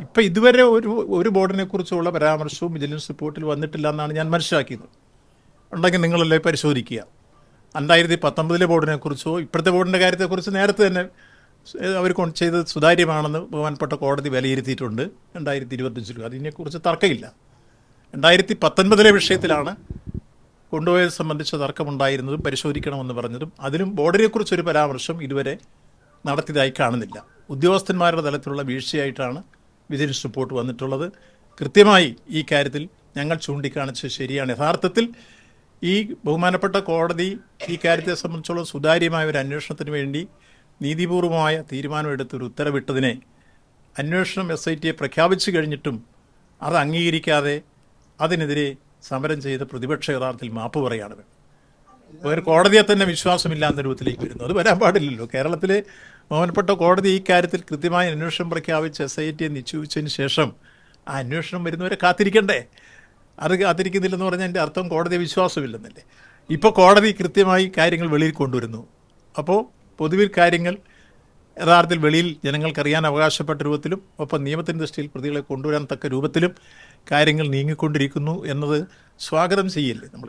ഇപ്പം ഇതുവരെ ഒരു ഒരു ബോർഡിനെ കുറിച്ചുള്ള പരാമർശവും വിജിലൻസ് റിപ്പോർട്ടിൽ വന്നിട്ടില്ല എന്നാണ് ഞാൻ മനസ്സിലാക്കിയത്. ഉണ്ടെങ്കിൽ നിങ്ങളല്ലേ പരിശോധിക്കുക. രണ്ടായിരത്തി പത്തൊമ്പതിലെ ബോർഡിനെ കുറിച്ചോ ഇപ്പോഴത്തെ ബോർഡിന്റെ കാര്യത്തെക്കുറിച്ച് നേരത്തെ തന്നെ അവർ ചെയ്തത് സുതാര്യമാണെന്ന് ബഹുമാനപ്പെട്ട കോടതി വിലയിരുത്തിയിട്ടുണ്ട്. രണ്ടായിരത്തി ഇരുപത്തഞ്ചിലും അതിനെക്കുറിച്ച് തർക്കമില്ല. രണ്ടായിരത്തി പത്തൊൻപതിലെ വിഷയത്തിലാണ് കൊണ്ടുപോയത് സംബന്ധിച്ച തർക്കമുണ്ടായിരുന്നതും പരിശോധിക്കണമെന്ന് പറഞ്ഞതും. അതിലും ബോർഡിനെക്കുറിച്ചൊരു പരാമർശം ഇതുവരെ നടത്തിയതായി കാണുന്നില്ല. ഉദ്യോഗസ്ഥന്മാരുടെ തലത്തിലുള്ള വീഴ്ചയായിട്ടാണ് വിജിലൻസ് റിപ്പോർട്ട് വന്നിട്ടുള്ളത്. കൃത്യമായി ഈ കാര്യത്തിൽ ഞങ്ങൾ ചൂണ്ടിക്കാണിച്ച് ശരിയാണ്. യഥാർത്ഥത്തിൽ ഈ ബഹുമാനപ്പെട്ട കോടതി ഈ കാര്യത്തെ സംബന്ധിച്ചുള്ള സുതാര്യമായ ഒരു അന്വേഷണത്തിന് വേണ്ടി നീതിപൂർവമായ തീരുമാനമെടുത്തൊരു ഉത്തരവിട്ടതിനെ അന്വേഷണം എസ് ഐ ടിയെ പ്രഖ്യാപിച്ചു കഴിഞ്ഞിട്ടും അത് അംഗീകരിക്കാതെ അതിനെതിരെ സമരം ചെയ്ത പ്രതിപക്ഷ യഥാർത്ഥത്തിൽ മാപ്പ് പറയാണ്. ഒരു കോടതിയെ തന്നെ വിശ്വാസമില്ലാത്ത രൂപത്തിലേക്ക് വരുന്നു. അത് വരാൻ പാടില്ലല്ലോ. കേരളത്തിലെ ബഹുമാനപ്പെട്ട കോടതി ഈ കാര്യത്തിൽ കൃത്യമായ അന്വേഷണം പ്രഖ്യാപിച്ച് എസ് ഐ ടിയെ നിശ്ചയിച്ചതിന് ശേഷം ആ അന്വേഷണം വരുന്നവരെ കാത്തിരിക്കണ്ടേ? അത് കാത്തിരിക്കുന്നില്ലെന്ന് പറഞ്ഞാൽ എന്റെ അർത്ഥം കോടതി വിശ്വാസമില്ലെന്നല്ലേ. ഇപ്പോൾ കോടതി കൃത്യമായി കാര്യങ്ങൾ വെളിയിൽ കൊണ്ടുവരുന്നു. അപ്പോൾ പൊതുവിൽ കാര്യങ്ങൾ യഥാർത്ഥത്തിൽ വെളിയിൽ ജനങ്ങൾക്കറിയാൻ അവകാശപ്പെട്ട രൂപത്തിലും ഒപ്പം നിയമത്തിന്റെ ദൃഷ്ടിയിൽ പ്രതികളെ കൊണ്ടുവരാൻ തക്ക രൂപത്തിലും കാര്യങ്ങൾ നീങ്ങിക്കൊണ്ടിരിക്കുന്നു എന്നത് സ്വാഗതം ചെയ്യില്ലേ നമ്മൾ.